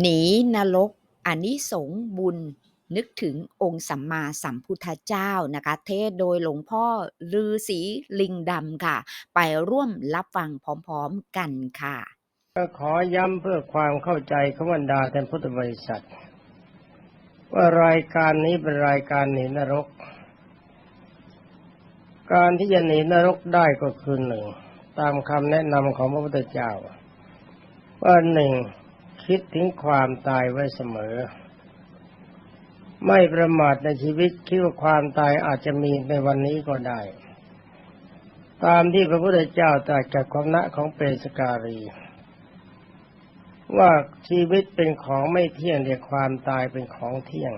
หนีนรกอานิสงส์บุญนึกถึงองค์สัมมาสัมพุทธเจ้านะคะ เทศโดยหลวงพ่อฤาษีลิงดำค่ะ ไปร่วมรับฟังพร้อมๆกันค่ะ ก็ขอย้ำเพื่อความเข้าใจขบรรดาแทนพุทธบริษัท ว่ารายการนี้เป็นรายการหนีนรก การที่จะหนีนรกได้ก็คือหนึ่ง ตามคำแนะนำของพระพุทธเจ้าว่าหนึ่ง คิดถึงความตายไว้เสมอ ไม่ประมาทในชีวิตคิดว่าความตายอาจจะมีในวันนี้ก็ได้ ตามที่พระพุทธเจ้าตรัสกับความณะของเปรสการี ว่าชีวิตเป็นของไม่เที่ยงแต่ความตายเป็นของเที่ยง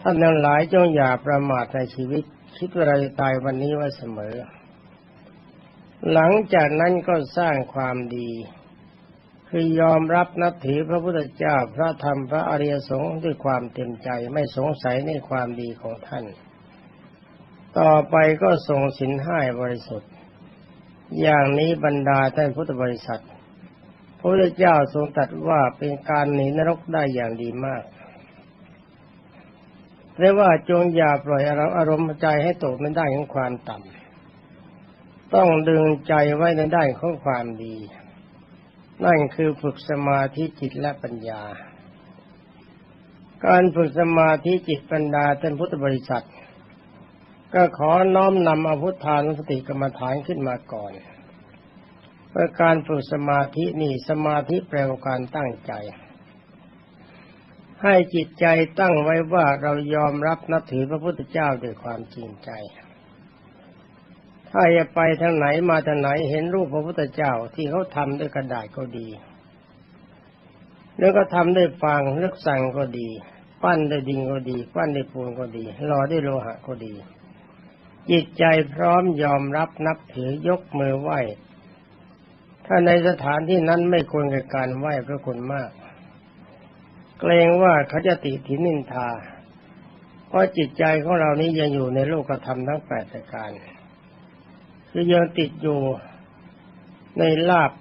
ท่านทั้งหลายจงอย่าประมาทในชีวิต คิดว่าเราจะตายวันนี้ไว้เสมอหลังจากนั้นก็สร้างความดี คือยอมรับนับถือพระพุทธเจ้าพระธรรมพระอริยสงฆ์ด้วยความเต็มใจไม่สงสัยในความดีของท่าน ต่อไปก็ส่งสินห้าบริสุทธิ์ อย่างนี้บรรดาท่านพุทธบริษัท พระพุทธเจ้าทรงตรัสว่าเป็นการหนีนรกได้อย่างดีมากเรียกว่าจงอย่าปล่อยอารมณ์ใจให้ตกในด้านของความต่ำต้องดึงใจไว้ในด้านของความดี นั่นคือฝึกสมาธิจิตและปัญญา การฝึกสมาธิจิตปัญญาท่านพุทธบริษัท ก็ขอน้อมนำอาพุทธานุสติกรรมฐานขึ้นมาก่อนเพื่อการฝึกสมาธินี่สมาธิแปลว่าการตั้งใจ ให้จิตใจตั้งไว้ว่าเรายอมรับนับถือพระพุทธเจ้าด้วยความจริงใจ ถ้าจะไปทางไหนมาทางไหนเห็นรูปพระพุทธเจ้าที่เขาทำด้วยกระดาษก็ดี แล้วก็ทำด้วยฟางเลือกสั่งก็ดี ปั้นด้วยดินก็ดี ปั้นด้วยปูนก็ดีหล่อด้วยโลหะก็ดี จิตใจพร้อมยอมรับนับถือยกมือไหว้ ถ้าในสถานที่นั้นไม่ควรกับการไหว้พระคุณมาก เกรงว่าเขาจะติถินินทา เพราะจิตใจของเรานี้ยังอยู่ในโลกธรรมทั้งแปดประการ คือยังติดอยู่ในลาบ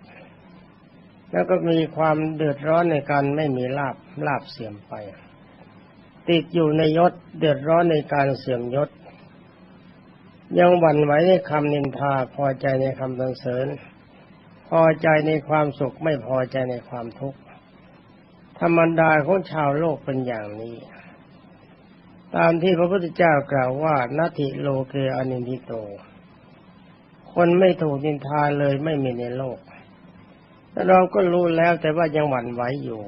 แล้วก็มีความเดือดร้อนในการไม่มีลาบลาบเสื่อมไป ติดอยู่ในยศเดือดร้อนในการเสื่อมยศ ยังหวั่นไหวในคำนินทาพอใจในคำสรรเสริญ พอใจในความสุขไม่พอใจในความทุกข์ธรรมดาของชาวโลกเป็นอย่างนี้ตามที่พระพุทธเจ้ากล่าวว่า นาทิโลเกอนินทิโต คนไม่ถูกนินทาเลยไม่มีในโลกแต่เราก็รู้แล้วแต่ว่ายังหวั่นไหวอยู่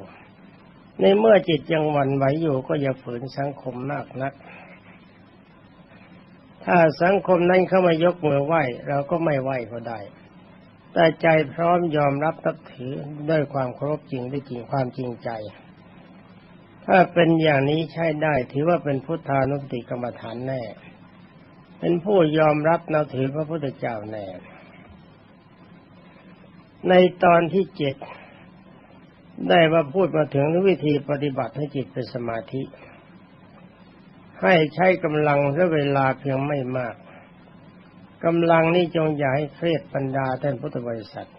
ในเมื่อจิตยังหวั่นไหวอยู่ก็อย่าฝืนสังคมมากนัก ถ้าสังคมนั้นเข้ามายกมือไหว้เราก็ไม่ไหว้ก็ได้ แต่ใจพร้อมยอมรับนับถือด้วยความเคารพจริงด้วยจริงความจริงใจ ถ้าเป็นอย่างนี้ใช้ได้ถือว่าเป็นพุทธานุสติกรรมฐานแน่ เป็นผู้ยอมรับนับถือพระพุทธเจ้าแน่ ในตอนที่เจ็ดได้มาพูดมาถึงวิธีปฏิบัติให้จิตเป็นสมาธิ ให้ใช้กำลังและเวลาเพียงไม่มากกำลังนี้จงอย่าให้เครียดปัญดาท่านพุทธบริษัท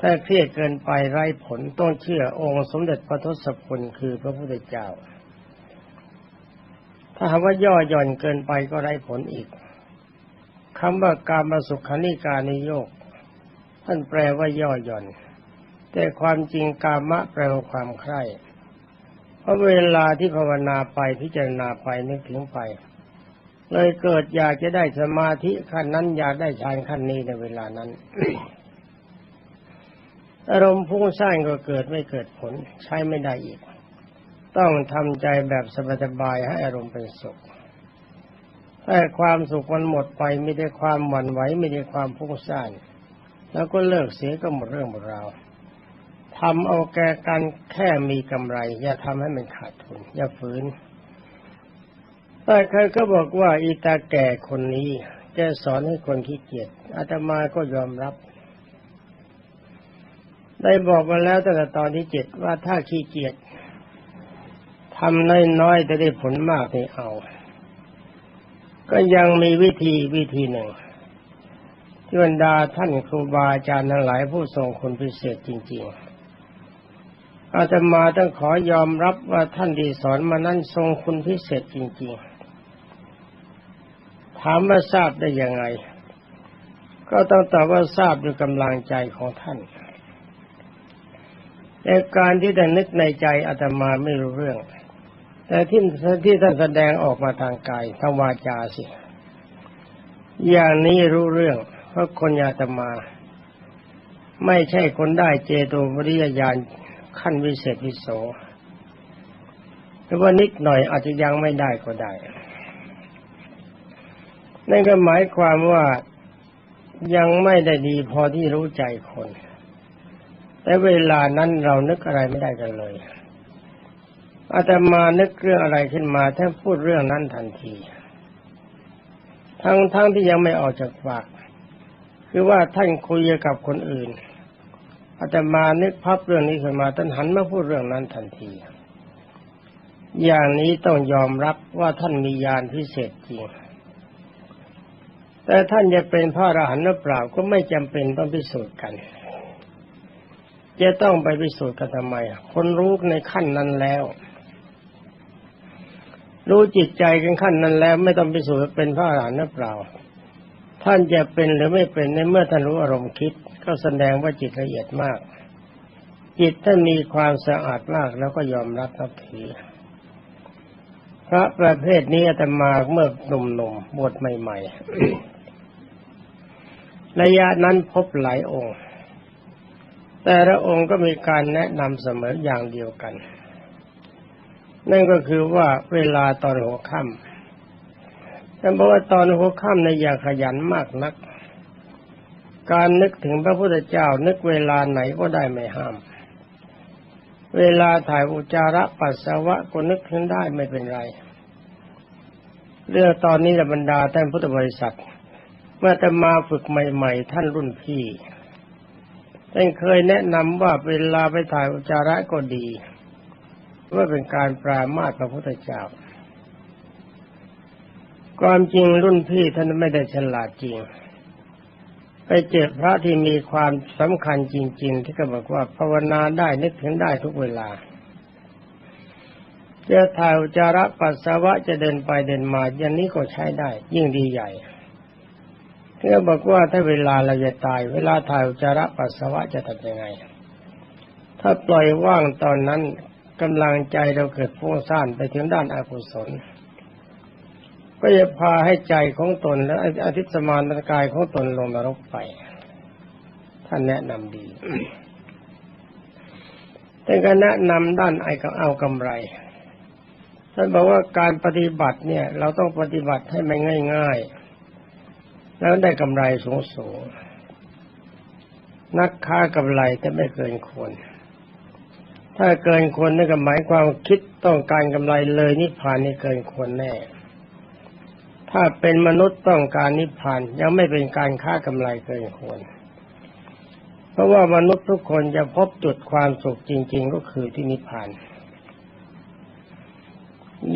ถ้าเครียดเกินไปไร้ผลต้องเชื่อองค์สมเด็จพระทศพลคือพระพุทธเจ้า ถ้าหากว่าย่อหย่อนเกินไปก็ไร้ผลอีกคำว่าการมาสุขานิการนิโยกท่านแปลว่าย่อหย่อน แต่ความจริงกามะแปลว่าความใคร่เพราะเวลาที่ภาวนาไปพิจารณาไปนึกถึงไป เลยเกิดอยากจะได้สมาธิขั้นนั้นอยากได้ฌานขั้นนี้ในเวลานั้นอารมณ์พุ่งสร้างก็เกิดไม่เกิดผลใช้ไม่ได้อีก ต้องทำใจแบบสบายๆให้อารมณ์เป็นสุขถ้าความสุขมันหมดไปไม่ได้ความหวั่นไหวไม่ได้ความพุ่งสร้างแล้วก็เลิกเสียก็หมดเรื่องหมดราวทำเอาแก่กันแค่มีกำไร อย่าทำให้มันขาดทุน อย่าฝืนแต่ใครก็บอกว่าอีตาแก่คนนี้จะสอนให้คนขี้เกียจอาตมาก็ยอมรับ ได้บอกมาแล้วตั้งแต่ตอนที่เจ็ดว่าถ้าขี้เกียจ ทำน้อยๆจะได้ผลมากไม่เอา ก็ยังมีวิธีวิธีหนึ่งที่บรรดาท่านครูบาอาจารย์ทั้งหลายผู้ทรงคุณพิเศษจริง ๆ อาตมาต้องขอยอมรับว่าท่านที่สอนมานั้นทรงคุณพิเศษจริง ๆ ถามว่าทราบได้ยังไง ก็ต้องตอบว่าทราบด้วยกำลังใจของท่านแต่การที่ได้นึกในใจอาตมาไม่รู้เรื่อง แต่ที่ที่ท่านแสดงออกมาทางกายทางวาจาสิ อย่างนี้รู้เรื่องเพราะคนอาตมา ไม่ใช่คนได้เจโตปริยญาณขั้นวิเศษวิโสหรือว่านิดหน่อยอาจจะยังไม่ได้ก็ได้ นั่นก็หมายความว่ายังไม่ได้ดีพอที่รู้ใจคน แต่เวลานั้นเรานึกอะไรไม่ได้กันเลย อาตมานึกเรื่องอะไรขึ้นมาท่านพูดเรื่องนั้นทันที ทั้งทั้งที่ยังไม่ออกจากปาก คือว่าท่านคุยกับคนอื่น อาตมานึกพับเรื่องนี้ขึ้นมาท่านหันมาพูดเรื่องนั้นทันที อย่างนี้ต้องยอมรับว่าท่านมีญาณพิเศษจริง แต่ท่านจะเป็นพระอรหันต์หรือเปล่าก็ไม่จำเป็นต้องพิสูจน์กันจะต้องไปพิสูจน์กันทำไม คนรู้ในขั้นนั้นแล้ว รู้จิตใจกันขั้นนั้นแล้ว ไม่ต้องพิสูจน์ว่าเป็นพระอรหันต์หรือเปล่า ท่านจะเป็นหรือไม่เป็นในเมื่อท่านรู้อารมณ์คิด ก็แสดงว่าจิตละเอียดมาก จิตท่านมีความสะอาดมากแล้วก็ยอมรับนับถือพระประเภทนี้อาตมาเมื่อหนุ่มๆบวชใหม่ ๆ ระยะนั้นพบหลายองค์ แต่ละองค์ก็มีการแนะนำเสมออย่างเดียวกัน นั่นก็คือว่าเวลาตอนหัวค่ำแต่บอกว่าตอนหัวค่ำในอย่าขยันมากนัก การนึกถึงพระพุทธเจ้านึกเวลาไหนก็ได้ไม่ห้าม เวลาถ่ายอุจาระปัสสาวะก็นึกถึงได้ไม่เป็นไร เรื่องตอนนี้บรรดาท่านพุทธบริษัท เมื่อจะมาฝึกใหม่ ๆ ท่านรุ่นพี่ท่านเคยแนะนำว่าเวลาไปถ่ายอุจาระก็ดี ว่าเป็นการปรามาสพระพุทธเจ้า ความจริงรุ่นพี่ท่านไม่ได้ฉลาดจริง ไปเจอพระที่มีความสำคัญจริง ๆ ที่ก็บอกว่าภาวนาได้นึกถึงได้ทุกเวลาจะถ่ายอุจาระปัสสาวะจะเดินไปเดินมาอย่างนี้ก็ใช้ได้ ยิ่งดีใหญ่ที่เขาบอกว่าถ้าเวลาเราจะตาย เวลาถ่ายอุจจาระปัสสาวะจะทำยังไง ถ้าปล่อยว่างตอนนั้น กำลังใจเราเกิดฟุ้งซ่านไปถึงด้านอากุศล ก็จะพาให้ใจของตนและอธิตสมานกายของตนลงนรกไปท่านแนะนำดีแต่ก็แนะนำด้านไอ้ก็เอากำไรท่านบอกว่าการปฏิบัติเนี่ย เราต้องปฏิบัติให้มันง่าย ๆ แล้วได้กำไรสูงสูงนักค้ากำไรแต่ไม่เกินควร ถ้าเกินควรนั่นก็หมายความคิดต้องการกำไรเลยนิพพานนี่เกินควรแน่ ถ้าเป็นมนุษย์ต้องการนิพพานยังไม่เป็นการค้ากำไรเกินควร เพราะว่ามนุษย์ทุกคนจะพบจุดความสุขจริง ๆ ก็คือที่นิพพาน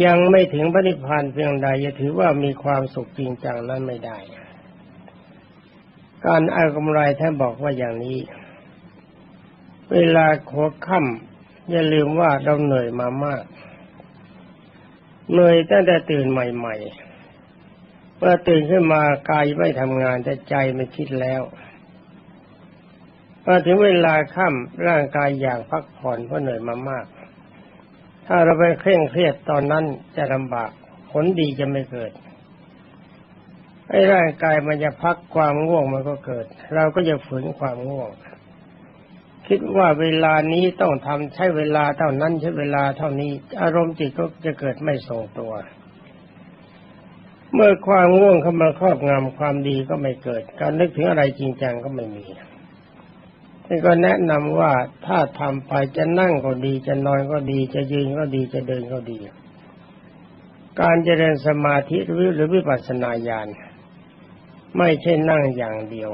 ยังไม่ถึงพระนิพพานเพียงใดจะถือว่ามีความสุขจริงจังนั้นไม่ได้ การเอากำไรท่านบอกว่าอย่างนี้เวลาหัวค่ำ อย่าลืมว่าเราเหนื่อยมามาก เหนื่อยตั้งแต่ตื่นใหม่ๆเมื่อตื่นขึ้นมากายไม่ทำงานแต่ใจไม่คิดแล้วพอถึงเวลาค่ำร่างกายอยากพักผ่อนเพราะเหนื่อยมามาก ถ้าเราไปเคร่งเครียดตอนนั้นจะลำบากผลดีจะไม่เกิดให้ร่างกายมันจะพักความง่วงมันก็เกิด เราก็จะฝืนความง่วง คิดว่าเวลานี้ต้องทำใช้เวลาเท่านั้นใช้เวลาเท่านี้ อารมณ์จิตก็จะเกิดไม่ทรงตัว เมื่อความง่วงเข้ามาครอบงำความดีก็ไม่เกิด การนึกถึงอะไรจริงจังก็ไม่มีท่ก็แนะนำว่าถ้าทำไปจะนั่งก็ดีจะนอนก็ดีจะยืนก็ดีจะเดินก็ดี การเจริญสมาธิหรือหรือวิปัสสนาญาณไม่ใช่นั่งอย่างเดียว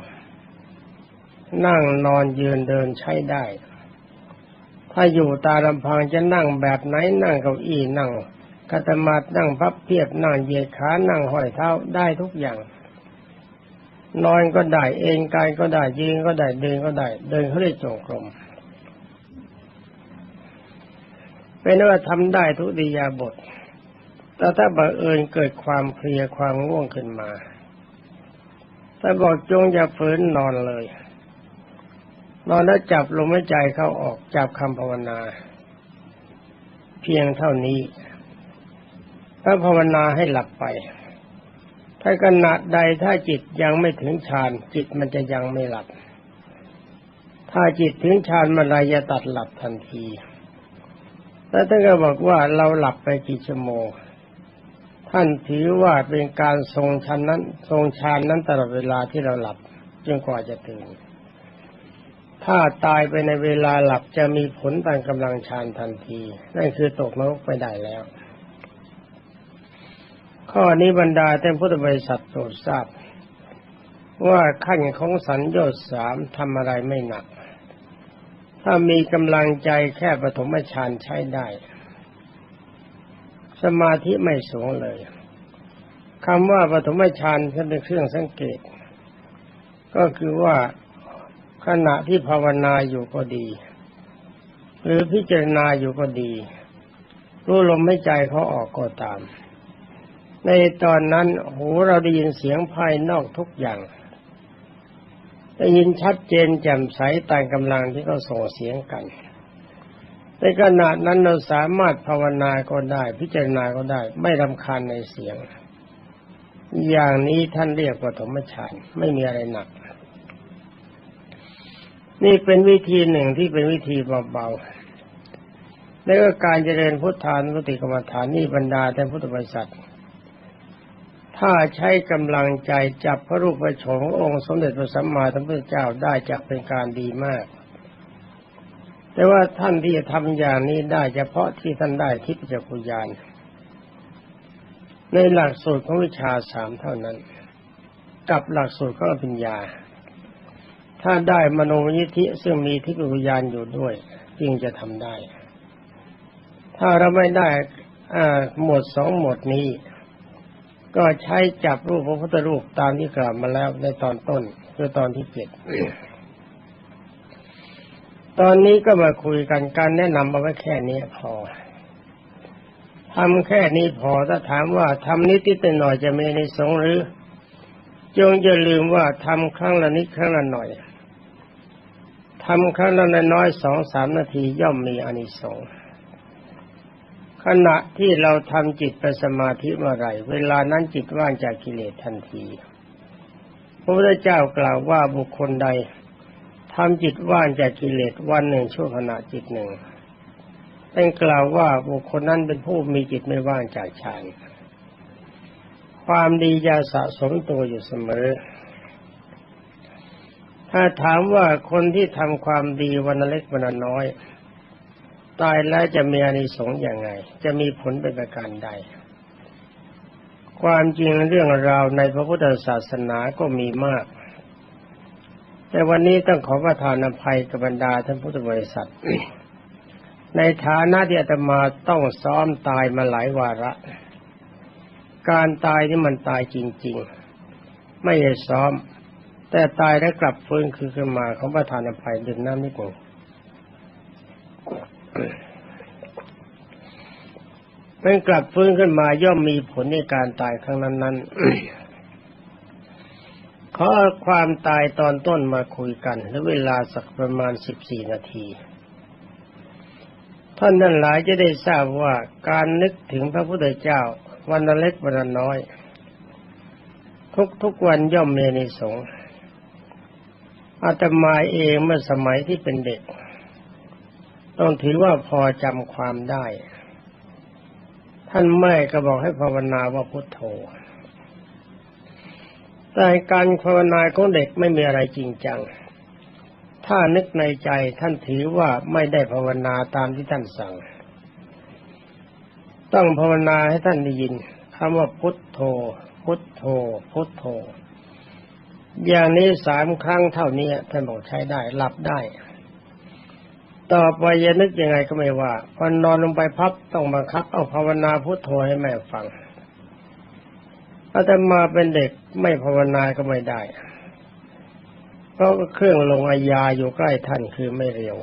นั่งนอนยืนเดินใช้ได้ ถ้าอยู่ตาลำพังจะนั่งแบบไหนนั่งเก้าอี้นั่งกัตมาดนั่งพับเพียบนั่งเหยียดขานั่งห้อยเท้าได้ทุกอย่าง นอนก็ได้เองกายก็ได้ยืนก็ได้เดินก็ได้ เดินเขาเรียกจงกรมเป็นว่าทำได้ทุกดิยาบท แต่ถ้าบังเอิญเกิดความเพลียความง่วงขึ้นมา ถ้าบอกจงอย่าฝืนนอนเลย นอนแล้วจับลมหายใจเข้าออกจับคำภาวนา เพียงเท่านี้ ถ้าภาวนาให้หลับไป ถ้าขณะใดถ้าจิตยังไม่ถึงฌานจิตมันจะยังไม่หลับ ถ้าจิตถึงฌานมันไรจะตัดหลับทันทีแล้วท่านก็บอกว่าเราหลับไปกี่ชั่วโมงท่านถือว่าเป็นการทรงฌานนั้น ทรงฌานนั้นตลอดเวลาที่เราหลับจนกว่าจะตื่น ถ้าตายไปในเวลาหลับจะมีผลต่ามกำลังฌานทันที นั่นคือตกนรกไปได้แล้ว ข้อนี้บรรดาท่านพุทธบริษัทโปรดทราบ ว่าขั้นของสัญญาสามทำอะไรไม่หนัก ถ้ามีกำลังใจแค่ปฐมฌานใช้ได้ สมาธิไม่สูงเลยคำว่าปฐมฌานเป็นเครื่องสังเกต ก็คือว่า ขณะที่ภาวนาอยู่ก็ดี หรือพิจารณาอยู่ก็ดี รู้ลมไม่ใจเขาออกก็ตาม ในตอนนั้นหูเราได้ยินเสียงภายนอกทุกอย่างได้ยินชัดเจนแจ่มใสตามกำลังที่เขาส่งเสียงกันในขณะนั้นเราสามารถภาวนาก็ได้ พิจารณาก็ได้ ไม่รำคาญในเสียง อย่างนี้ท่านเรียกว่าธรรมฌานไม่มีอะไรหนัก นี่เป็นวิธีหนึ่งที่เป็นวิธีเบาๆแล้วก็การเจริญพุทธานุสติกรรมฐานนี่บรรดาแท่านพุทธบริษัทถ้าใช้กำลังใจจับพระรูปพระโฉมขององค์สมเด็จพระสัมมาสัมพุทธเจ้าได้จะเป็นการดีมาก แต่ว่าท่านที่จะทำอย่างนี้ได้เฉพาะที่ท่านได้ทิพยจักรยานในหลักสูตรของวิชาสามเท่านั้น กับหลักสูตรของอภิญญา ถ้าได้มโนยิธิซึ่งมีทิพยจักรยานอยู่ด้วยจึงจะทำได้ ถ้าเราไม่ได้หมวดสองหมวดนี้ ก็ใช้จับรูปพระพุทธรูปตามที่กล่าวมาแล้วในตอนต้นคือตอนที่เจ็ดตอนนี้ก็มาคุยกันการแนะนำเอาไว้แค่นี้พอทำแค่นี้พอถ้าถามว่าทำนิดนิดหน่อยจะมีในสงหรือ จงอย่าลืมว่าทำครั้งละนิดครั้งละหน่อย ทำครั้งละน้อยสองสามนาทีย่อมมีอานิสงส์ขณะที่เราทำจิตเป็นสมาธิเมื่อไรเวลานั้นจิตว่างจากกิเลสทันทีพระพุทธเจ้ากล่าวว่าบุคคลใดทำจิตว่างจากกิเลสวันหนึ่งชั่วขณะจิตหนึ่งเป็นกล่าวว่าบุคคลนั้นเป็นผู้มีจิตไม่ว่างจากฌานความดีจะสะสมตัวอยู่เสมอ ถ้าถามว่าคนที่ทำความดีวันเล็กวันน้อย ตายแล้วจะมีอานิสงส์อย่างไง จะมีผลเป็นประการใด ความจริงเรื่องราวในพระพุทธศาสนาก็มีมาก แต่วันนี้ต้องขอประทานอภัยกับบรรดาท่านพุทธบริษัท ในฐานะที่อาตมาต้องซ้อมตายมาหลายวาระ การตายนี่มันตายจริง ๆ ไม่ได้ซ้อม แต่ตายแล้วกลับฟื้นคือขึ้นมาของประทานอภัยดื่มน้ำนิดหนึ่งเป็นกลับฟื้นขึ้นมาย่อมมีผลในการตายครั้งนั้นๆขอความตายตอนต้นมาคุยกันและเวลาสักประมาณสิบสี่นาที ท่านนั้นหลายจะได้ทราบว่าการนึกถึงพระพุทธเจ้า วันละเล็กวันละน้อย ทุกทุกวันย่อมมีในสงส์ อาตมาเองเมื่อสมัยที่เป็นเด็ก ต้องถือว่าพอจำความได้ ท่านแม่ก็บอกให้ภาวนาว่าพุทโธแต่การภาวนาของเด็กไม่มีอะไรจริงจัง ถ้านึกในใจท่านถือว่าไม่ได้ภาวนาตามที่ท่านสั่ง ต้องภาวนาให้ท่านได้ยินคำว่าพุทโธ พุทโธ พุทโธ อย่างนี้สามครั้งเท่านี้ท่านบอกใช้ได้ หลับได้ ต่อไปจะนึกยังไงก็ไม่ว่า พอนอนลงไปพับต้องบังคับ เอาภาวนาพุทโธให้แม่ฟังอาตมาเป็นเด็กไม่ภาวนาก็ไม่ได้ เพราะเครื่องลงอาญาอยู่ใกล้ท่านคือไม่เร็ว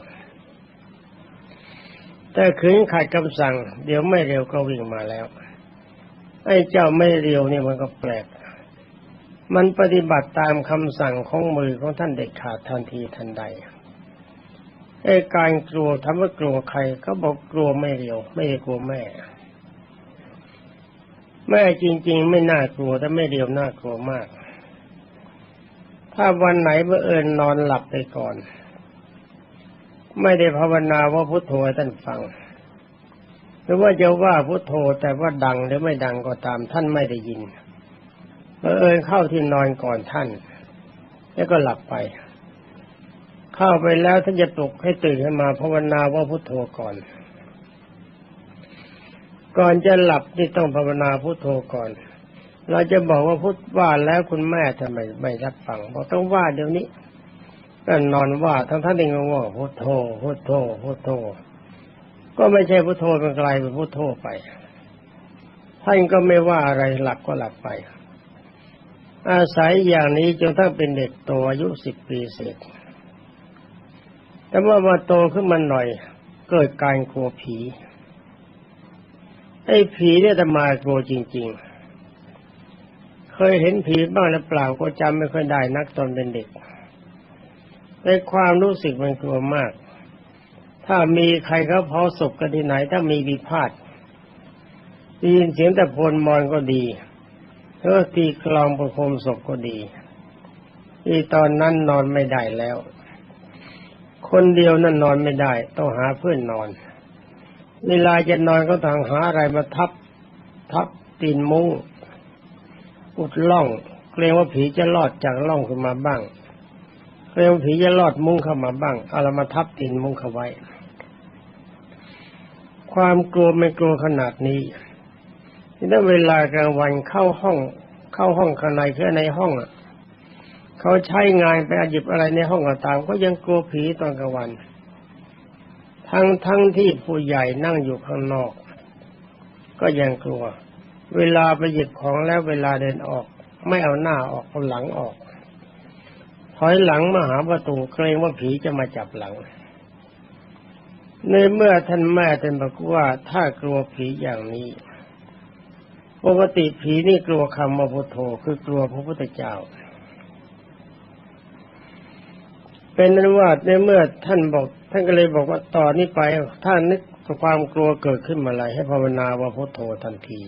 แต่ขืนขัดคำสั่ง เดี๋ยวไม่เร็วก็วิ่งมาแล้ว ไอ้เจ้าไม่เร็วเนี่ยมันก็แปลก มันปฏิบัติตามคำสั่งของมือของท่านเด็ดขาดทันทีทันใดไอ้การกลัวทำว่ากลัวใครก็บอกกลัวไม่เร็วไม่ได้กลัวแม่ แม่จริง ๆ ไม่น่ากลัวแต่ไม่เร็วน่ากลัวมาก ถ้าวันไหนเมื่อเอิญนอนหลับไปก่อน ไม่ได้ภาวนาว่าพุทโธท่านฟัง หรือว่าจะว่าพุทโธแต่ว่าดังหรือไม่ดังก็ตามท่านไม่ได้ยิน เอเอิญเข้าที่นอนก่อนท่าน แล้วก็หลับไป เข้าไปแล้วท่านจะปลุกให้ตื่นขึ้นมาภาวนาว่าพุทโธก่อน ก่อนจะหลับนี่ต้องภาวนาพุทโธก่อน เราจะบอกว่าพุทว่าแล้วคุณแม่ทำไมไม่รับฟังบอกต้องว่าเดี๋ยวนี้ก็นอนว่าทั้งท่านเองก็ว่าพุทโธพุทโธพุทโธ ก็ไม่ใช่พุทโธเป็นกลเป็นพุทโธไปท่านก็ไม่ว่าอะไรหลับก็หลับไป อาศัยอย่างนี้จนทั้งเป็นเด็กโตอายุสิบปีเศษ แต่ว่ามาโตขึ้นมาหน่อย เกิดการกลัวผี ไอ้ผีเนี่ยจะมากลัวจริง ๆ เคยเห็นผีบ้างหรือเปล่าก็จำไม่ค่อยได้นักตอนเป็นเด็ก ในความรู้สึกมันกลัวมาก ถ้ามีใครเขาเผาศพกันที่ไหน ถ้ามีวิพาทได้ยินเสียงแต่โพลมอนก็ดี เออตีกลองประโคมศพก็ดีที่ตอนนั้นนอนไม่ได้แล้ว คนเดียวนั่นนอนไม่ได้ ต้องหาเพื่อนนอน เวลาจะนอนก็ต้องหาอะไรมาทับ ทับตีนมุ้งอุดล่อง เกรงว่าผีจะลอดจากล่องขึ้นมาบ้างเกรงว่าผีจะลอดมุ้งเข้ามาบ้างเอาละมาทับตีนมุ้งเข้าไว้ ความกลัวไม่กลัวขนาดนี้ที่นั้นเวลากลางวันเข้าห้อง เข้าห้องข้างในคือในห้องอะเขาใช้งานไปหยิบอะไรในห้องก็ตาม ก็ยังกลัวผีตอนกลางวัน ทั้งทั้งที่ผู้ใหญ่นั่งอยู่ข้างนอก ก็ยังกลัว เวลาไปหยิบของแล้วเวลาเดินออก ไม่เอาหน้าออกเอาหลังออกถอยหลังมาหาประตูเกรงว่าผีจะมาจับหลังในเมื่อท่านแม่ท่านบอกว่าถ้ากลัวผีอย่างนี้ ปกติผีนี่กลัวคำว่าพุทโธคือกลัวพระพุทธเจ้า เป็นนั้นว่าในเมื่อท่านบอก ท่านก็เลยบอกว่าต่อนนี้ไปถ้านนึกความกลัวเกิดขึ้นมาอะไรให้ภาวนาว่าพุทโธทันที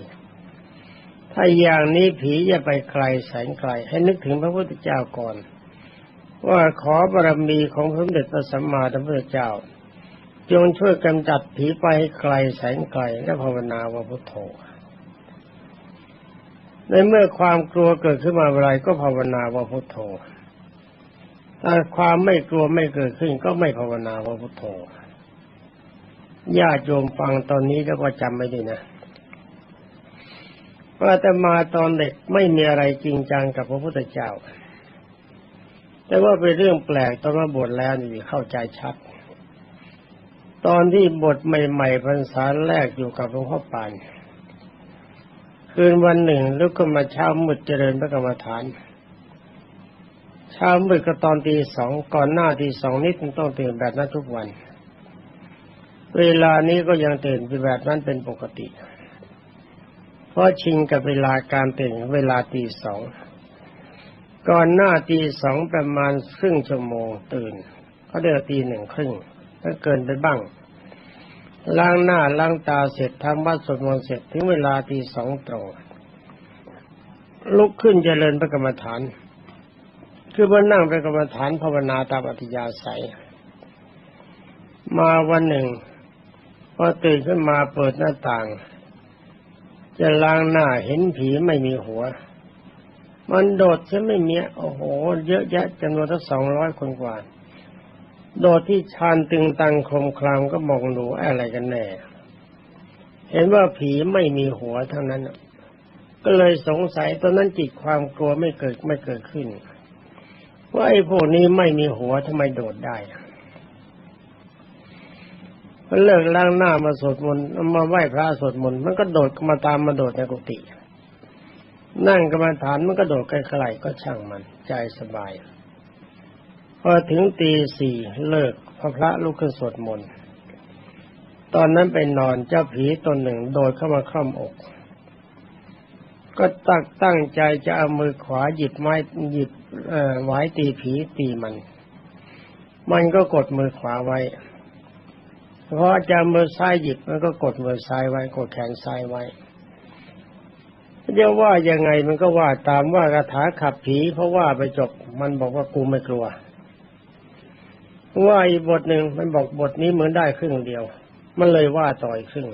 ถ้าอย่างนี้ผีจะไปไกลแสนไกล ให้นึกถึงพระพุทธเจ้าก่อน ว่าขอบารมีของพระสมเด็จพระสัมมาสัมพุทธเจ้า จงช่วยกำจัดผีไปให้ไกลแสนไกลและภาวนาว่าพุทโธ ในเมื่อความกลัวเกิดขึ้นมาอะไรก็ภาวนาว่าพุทโธถ้าความไม่กลัวไม่เกิดขึ้นก็ไม่ภาวนาว่าพุทโธญาติโยมฟังตอนนี้แล้วก็จำไม่ได้นะว่าแต่มาตอนเด็กไม่มีอะไรจริงจังกับพระพุทธเจ้า แต่ว่าเป็นเรื่องแปลกตอนมาบวชแล้วนี่เข้าใจชัด ตอนที่บทใหม่ๆพรรษาแรกอยู่กับหลวงพ่อปาน คืนวันหนึ่งลุกขึ้นมาเช้ามืดเจริญพระกรรมฐาน เช้ามืดก็ตอนตีสองก่อนหน้าตีสองนิดต้องตื่นแบบนั้นทุกวัน เวลานี้ก็ยังตื่นเป็นแบบนั้นเป็นปกติ เพราะชิงกับเวลาการตื่นเวลาตีสองก่อนหน้าตีสองประมาณครึ่งชั่วโมงตื่นเขาเดินตีหนึ่งครึ่งก็เกินไปบ้าง ล้างหน้าล้างตาเสร็จทำวัดสวดมนต์เสร็จถึงเวลาตีสองตรงลุกขึ้นเจริญพระกรรมฐาน คือมานั่งเป็นกรรมฐานภาวนาตามอัธยาศัย มาวันหนึ่งพอตื่นขึ้นมาเปิดหน้าต่าง จะล้างหน้าเห็นผีไม่มีหัว มันโดดฉันไม่มีโอ้โห เยอะแยะจำนวนทั้งสองร้อยคนกว่า โดดที่ชานตึงตังคมคลามก็มองดูอะไรกันแน่ เห็นว่าผีไม่มีหัวทั้งนั้น ก็เลยสงสัยตอนนั้นจิตความกลัวไม่เกิดไม่เกิดขึ้น ว่าไอ้พวกนี้ไม่มีหัวทำไมโดดได้พอเลิกล้างหน้ามาสวดมนต์มาไหว้พระสวดมนต์มันก็โดดมาตามมาโดดในกุฏินั่งกรรมฐานมันก็โดดใกล้ๆก็ช่างมัน ใจสบาย พอถึงตีสี่เลิกพอพระลุกขึ้นสวดมนต์ตอนนั้นไปนอนเจ้าผีตนหนึ่งโดดเข้ามาคล่อมอก ก็ตั้งตั้งใจจะเอามือขวาหยิบไม้หยิบไว้ตีผีตีมัน มันก็กดมือขวาไว้เพราะจะมือซ้ายหยิบมันก็กดมือซ้ายไว้ กดแขนซ้ายไว้จะว่ายังไงมันก็ว่าตามว่ากระถาขับผี เพราะว่าไปจบมันบอกว่ากูไม่กลัว ว่าอีกบทหนึ่งมันบอกบทนี้เหมือนได้ครึ่งเดียว มันเลยว่าต่ออีกครึ่ง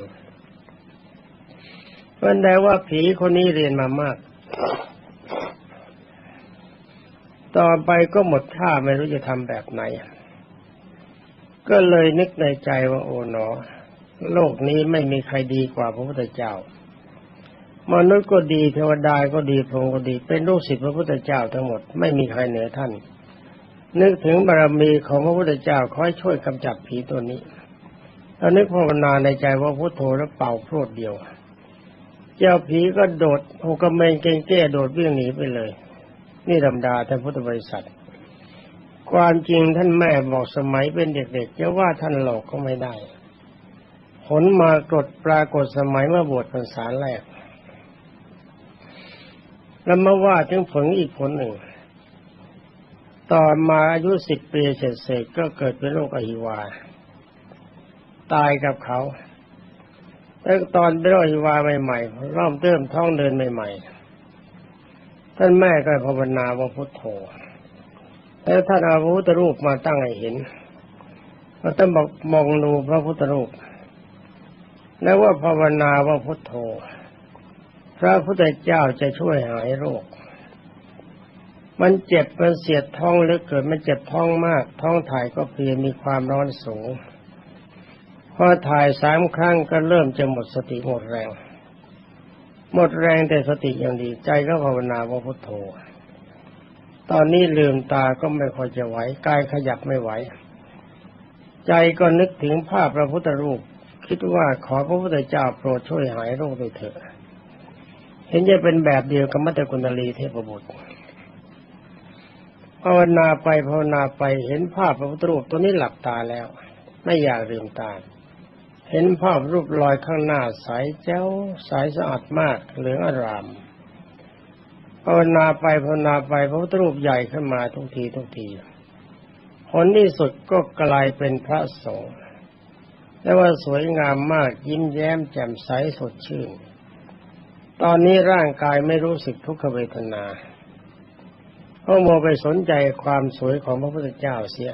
มันแปลว่าผีคนนี้เรียนมามาก ต่อไปก็หมดท่าไม่รู้จะทำแบบไหน ก็เลยนึกในใจว่าโอ๋หนอ โลกนี้ไม่มีใครดีกว่าพระพุทธเจ้ามนุษย์ก็ดีเทวดาก็ดีพรหมก็ดี เป็นลูกศิษย์พระพุทธเจ้าทั้งหมด ไม่มีใครเหนือท่าน นึกถึงบารมีของพระพุทธเจ้าคอยช่วยกำจัดผีตัวนี้แล้วนึกภาวนาในใจว่าพุทโธแล้วเป่าพรดเดียว เจ้าผีก็โดดหกกระเมงเก่งแก้โดดวิ่งหนีไปเลย นี่ธรรมดาท่านพุทธบริษัท ความจริงท่านแม่บอกสมัยเป็นเด็กๆจะว่าท่านหลอกก็ไม่ได้ผลมากดปรากฏสมัยเมื่อบวชพรรษาแรกแล้วมาว่าถึงผลอีกผลหนึ่ง ต่อมาอายุสิบปีเสร็จก็เกิดเป็นโรคอหิวา ตายกับเขาแล้วตอนเป็นโรคอหิวาใหม่ๆริ่มเริ่มท้องเดินใหม่ ๆ ท่านแม่ก็ภาวนาว่าพุทโธแล้วท่านเอาพระพุทธรูปมาตั้งให้เห็นเราต้งบอกมองดูพระพุทธรูป แล้วว่าภาวนาว่าพุทโธ พระพุทธเจ้าจะช่วยหายโรค มันเจ็บมันเสียดท้องเหลือเกินมันเจ็บท้องมาก ท้องถ่ายก็เพลียมีความร้อนสูงพอถ่ายสามครั้งก็เริ่มจะหมดสติหมดแรง หมดแรงแต่สติยังดี ใจก็ภาวนาว่าพุทโธ ตอนนี้ลืมตาก็ไม่ค่อยจะไหวกายขยับไม่ไหว ใจก็นึกถึงภาพพระพุทธรูป คิดว่าขอพระพุทธเจ้าโปรดช่วยหายโรคด้วยเถอะเห็นจะเป็นแบบเดียวกับมัตตกุณลีเทพบุตร ภาวนาไปภาวนาไปเห็นภาพพระพุทธรูปตัวนี้หลับตาแล้ว ไม่อยากลืมตา เห็นภาพรูปลอยข้างหน้าใสแจ้วใสสะอาดมากเหลืองอารามภาวนาไปภาวนาไปพระพุทธรูปใหญ่ขึ้นมาทุกทีทุกทีผลที่สุดก็กลายเป็นพระสงฆ์และว่าสวยงามมากยิ้มแย้มแจ่มใสสดชื่น ตอนนี้ร่างกายไม่รู้สึกทุกขเวทนา เพราะโมวไปสนใจความสวยของพระพุทธเจ้าเสีย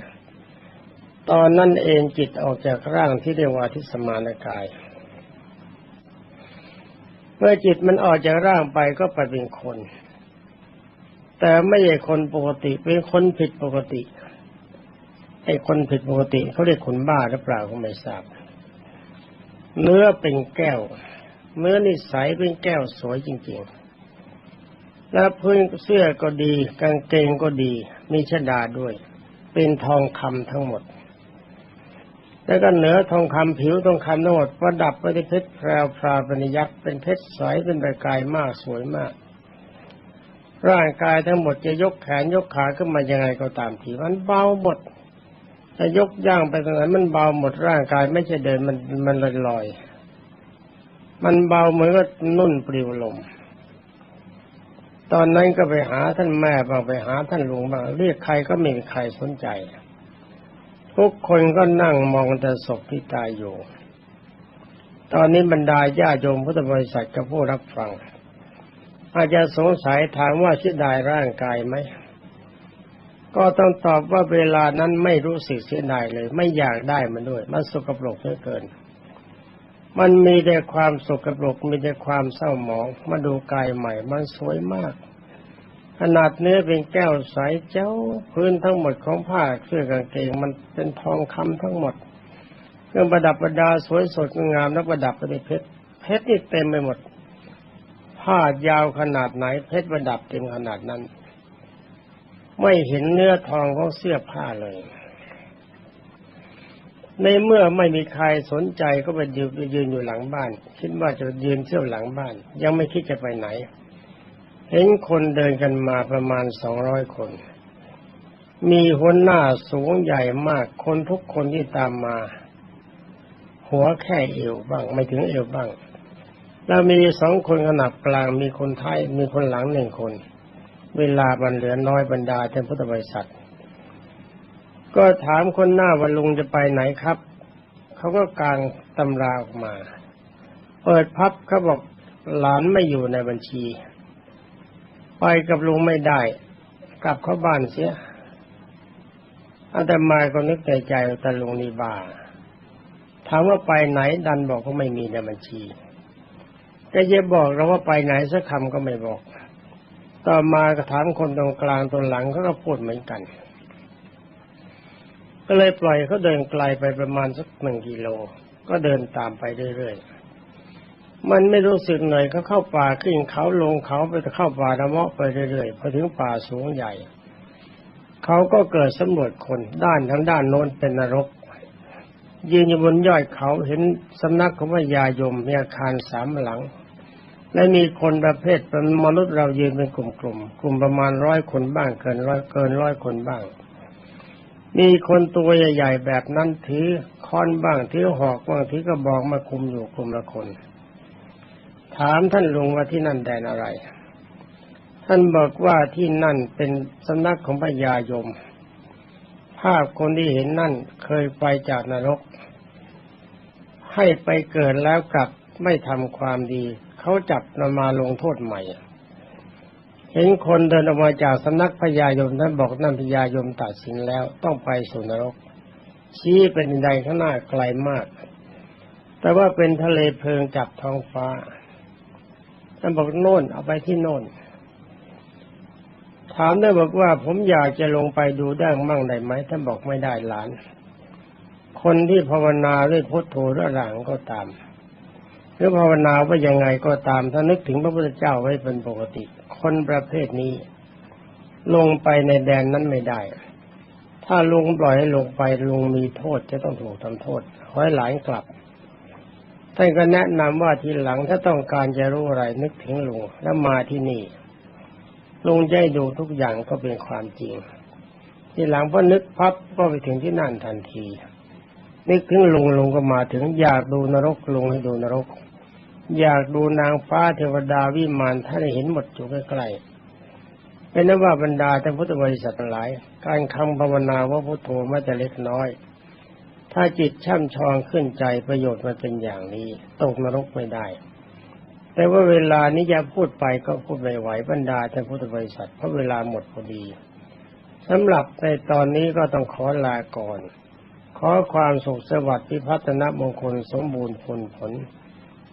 ตอนนั้นเองจิตออกจากร่างที่เรียกว่าทิสมานกาย เมื่อจิตมันออกจากร่างไปก็ไปเป็นคน แต่ไม่ใช่คนปกติเป็นคนผิดปกติไอ้คนผิดปกติเขาเรียกคนบ้าหรือเปล่าก็ไม่ทราบ เนื้อเป็นแก้ว เนื้อนิสัยเป็นแก้วสวยจริง ๆ แล้วพื้นเสื้อก็ดี กางเกงก็ดี มีชดาด้วย เป็นทองคำทั้งหมด แล้วก็เหนือทองคำผิวทองคำทั้งหมดประดับไปด้วยเพชรแพรวพราปนิยักษ์เป็นเพชรใสเป็นประกายมากสวยมาก ร่างกายทั้งหมดจะยกแขนยกขาขึ้นมายังไงก็ตามทีมันเบาหมดถ้ายกย่างไปตรงไหนมันเบาหมดร่างกายไม่ใช่เดินมันมันลอยลอยมันเบาเหมือนกับนุ่นปลิวลม ตอนนั้นก็ไปหาท่านแม่บ้างไปหาท่านลุงบ้างเรียกใครก็ไม่มีใครสนใจ ทุกคนก็นั่งมองแต่ศพที่ตายอยู่ ตอนนี้บรรดาญาโยมพุทธบริษัทกับผู้รับฟัง อาจจะสงสัยถามว่าเสียดายร่างกายไหมก็ต้องตอบว่าเวลานั้นไม่รู้สึกเสียดายเลย ไม่อยากได้มันด้วย มันสกปรกเหลือเกิน มันมีแต่ความสกปรกมีแต่ความเศร้าหมอง มาดูกายใหม่ มันสวยมาก ขนาดเนื้อเป็นแก้วใสเจ้า พื้นทั้งหมดของผ้าเสื้อกางเกงมันเป็นทองคำทั้งหมด เครื่องประดับประดาสวยสดงามแล้วประดับไปด้วยเพชรเพชรนี่เต็มไปหมด ผ้ายาวขนาดไหน เพชรประดับเต็มขนาดนั้น ไม่เห็นเนื้อทองของเสื้อผ้าเลย ในเมื่อไม่มีใครสนใจก็ไปยืนยืนอยู่หลังบ้าน คิดว่าจะยืนเที่ยวหลังบ้าน ยังไม่คิดจะไปไหน เห็นคนเดินกันมาประมาณสองร้อยคน มีหัวหน้าสูงใหญ่มากคนทุกคนที่ตามมา หัวแค่เอวบ้าง ไม่ถึงเอวบ้างเรามีสองคนขนาดกลางมีคนท้ายมีคนหลังหนึ่งคน เวลาบันเหลือน้อยบรรดาท่านพุทธบริษัท ก็ถามคนหน้าว่าลุงจะไปไหนครับ เขาก็กางตำราออกมา เปิดพับเขาบอกหลานไม่อยู่ในบัญชี ไปกับลุงไม่ได้ กลับเข้าบ้านเสียอาตมาก็นึกในใจว่าตาลุงนี่บ้าถามว่าไปไหนดันบอกว่าไม่มีในบัญชีก็จะบอกเราว่าไปไหนสักคำก็ไม่บอก ต่อมาก็ถามคนตรงกลางตรงหลังเขาก็พูดเหมือนกัน ก็เลยปล่อยเขาเดินไกลไปประมาณสักหนึ่งกิโล ก็เดินตามไปเรื่อยๆ มันไม่รู้สึกเหนื่อยก็เข้าป่าขึ้นเขาลงเขาไปเข้าป่าละเมาะไปเรื่อยๆ พอถึงป่าสูงใหญ่ เขาก็เกิดสำรวจคนด้านทั้งด้านโน้นเป็นนรก ยืนอยู่บนยอดเขาเห็นสำนักของพระยายมมีอาคารสามหลัง และมีคนประเภทเป็นมนุษย์เรายืนเป็นกลุ่มๆกลุ่มประมาณร้อยคนบ้างเกินร้อยเกินร้อยคนบ้าง มีคนตัวใหญ่ๆแบบนั้นถือค้อนบ้างถือหอกบ้างถือกระบอกมาคุมอยู่กลุ่มละคน ถามท่านลุงว่าที่นั่นแดนอะไร ท่านบอกว่าที่นั่นเป็นสำนักของพระยายม ภาพคนที่เห็นนั่นเคยไปจากนรก ให้ไปเกิดแล้วกลับไม่ทำความดี เขาจับนำมาลงโทษใหม่ เห็นคนเดินออกมาจากสำนักพญายมท่านบอกนั่นพญายมตัดสินแล้วต้องไปสู่นรก ชี้เป็นใดข้างหน้าไกลมาก แต่ว่าเป็นทะเลเพลิงจับท้องฟ้าท่านบอกโน่นเอาไปที่โน่น ถามได้บอกว่าผมอยากจะลงไปดูได้มั่งได้ไหมท่านบอกไม่ได้หลาน คนที่ภาวนาด้วยพุทโธระหลังก็ตาม หรือภาวนาว่ายังไงก็ตามถ้านึกถึงพระพุทธเจ้าไว้เป็นปกติ คนประเภทนี้ ลงไปในแดนนั้นไม่ได้ ถ้าลุงปล่อยให้ลงไปลุงมีโทษจะต้องถูกทำโทษขอให้หลานกลับท่านก็แนะนำว่าทีหลังถ้าต้องการจะรู้อะไรนึกถึงลุงแล้วมาที่นี่ลุงจะดูทุกอย่างก็เป็นความจริง ทีหลังพอนึกพับก็ไปถึงที่นั่นทันที นึกถึงลุงลุงก็มาถึงอยากดูนรกลุงให้ดูนรก อยากดูนางฟ้าเทวดาวิมานท่านเห็นหมดอยู่ใกล้ๆเป็นนว่าบรรดาท่านพุทธบริษัทหลาย การคำภาวนาว่าพุทโธไม่แต่เล็กน้อย ถ้าจิตช่ำชองขึ้นใจประโยชน์มันเป็นอย่างนี้ตกนรกไม่ได้ แต่ว่าเวลานี้จะพูดไปก็พูดไม่ไหวบรรดาท่านพุทธบริษัทเพราะเวลาหมดพอดีสำหรับในตอนนี้ก็ต้องขอลาก่อน ขอความสุขสวัสดิ์พิพัฒนมงคลสมบูรณ์ผลผล